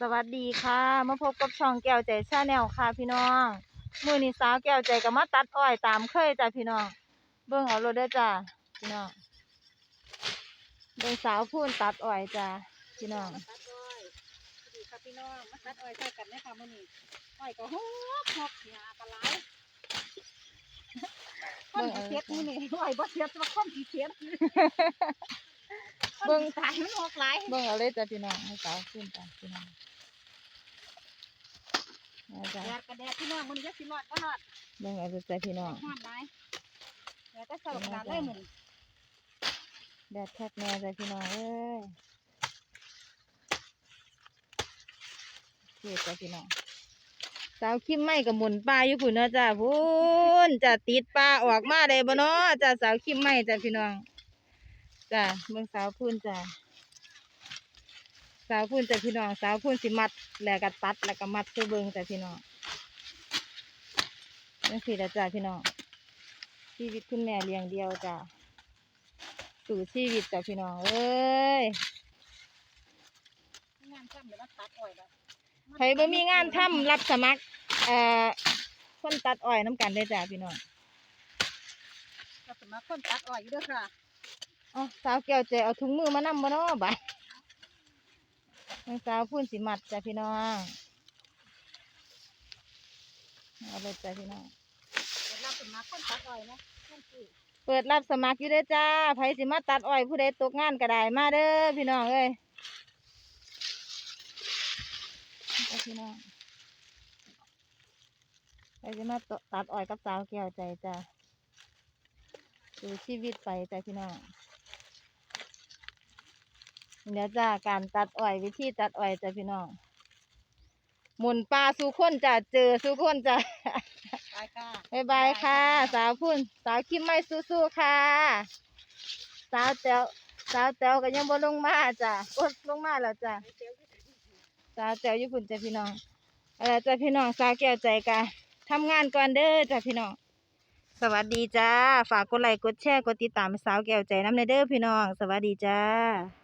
สวัสดีค่ะ มาพบกับช่องแก้วใจชาแนลค่ะพี่น้อง มื้อนี้สาวแก้วใจก็มาตัดอ้อยตามเคยจ้ะพี่น้อง เบิ่งเอาโลดเด้อจ้ะพี่น้องเบิ่งสาวพูนตัดอ้อยจ้ะพี่น้องมาตัดอ้อยสวัสดีครับพี่น้อง มาตัดอ้อยใส่กันไหมคะมื้อนี้อ้อยก็ฮอกฮอกหญ้าก็หลายคนสิเสียดมื้อนี้อ้อยบ่เสียดแต่ว่าคนสิเสียดเบิ่งสายมันออกหลายเบิ่งเอาเลยจ้ะพี่น้องให้สาวพูนจ้ะพี่น้อง เอาจ้ะแดดก็แดดพี่น้องมื้อนี้จะสิรอดบ่รอดเบิ่งเอาเลยจ้ะพี่น้องฮ้อนหลายแดดก็เศร้าขนาดเลยมื้อนี้แดดแทบแน่จ้ะพี่น้องเอ้ยเสียจ้ะพี่น้องสาวคิมไม่กับหมุนปลาอยู่พุ่นเนาะจ้ะพุ่นจะติดปลาออกมาได้บ่เนาะจ้ะสาวคิมไม่จ้ะพี่น้องจ้ะเบิ่งสาวพุ่นจ้ะ สาวพุ่นจ้ะพี่น้องสาวพุ่นสิมัด แล้วก็ตัดแล้วก็มัดคือเบิ่งจ้ะพี่น้องจังซี่ละจ้ะพี่น้องชีวิตคุณแม่เลี้ยงเดียวจ้ะสู่ชีวิตจ้ะพี่น้องเอ้ยงานซ้ำเดี๋ยวมาตัดอ้อยแล้วใครบ่มีงานทำรับสมัครเอ่อคนตัดอ้อยน้ำกันได้อจ้ะพี่น้องก็สมัครคนตัดอ้อยอยู่เด้อค่ะอ๋อสาวแก้วใจเอาถุงมือมานำบ่เนาะบ่าย นางสาวพูนสิมัดจ้ะพี่น้องเอาเลยจ้ะพี่น้องเดี๋ยวเราสมัครคนตัดอ้อยนะคนสิเปิดรับสมัครอยู่เด้อจ้าไผสิมาตัดอ้อยผู้ใดตกงานก็ได้มาเด้อพี่น้องเอ้ยเอาพี่น้องไผสิมาตัดอ้อยกับสาวแก้วใจจ้ะดูชีวิตไปจ้ะพี่น้อง เดี๋ยวจ้าการตัดอ้อยวิธีตัดอ้อยจ้ะพี่น้อง หมุนปลาสู่คนจ้ะเจอสู่คนจ้ะไปค่ะบายบายค่ะ สาวพุ่น สาวคิมไม่สู้ๆค่ะ สาวแต๋วสาวแต๋วก็ยังบ่ลงมาจ้ะโอ๊ยลงมาแล้วจ้ะสาวแต๋วญี่ปุ่นจ้ะพี่น้องเอาล่ะจ้ะพี่น้องสาวแก้วใจกะทำงานก่อนเด้อจ้ะพี่น้อง สวัสดีจ้า ฝากกดไลค์กดแชร์กดติดตามสาวแก้วใจน้ำในเด้อพี่น้อง สวัสดีจ้า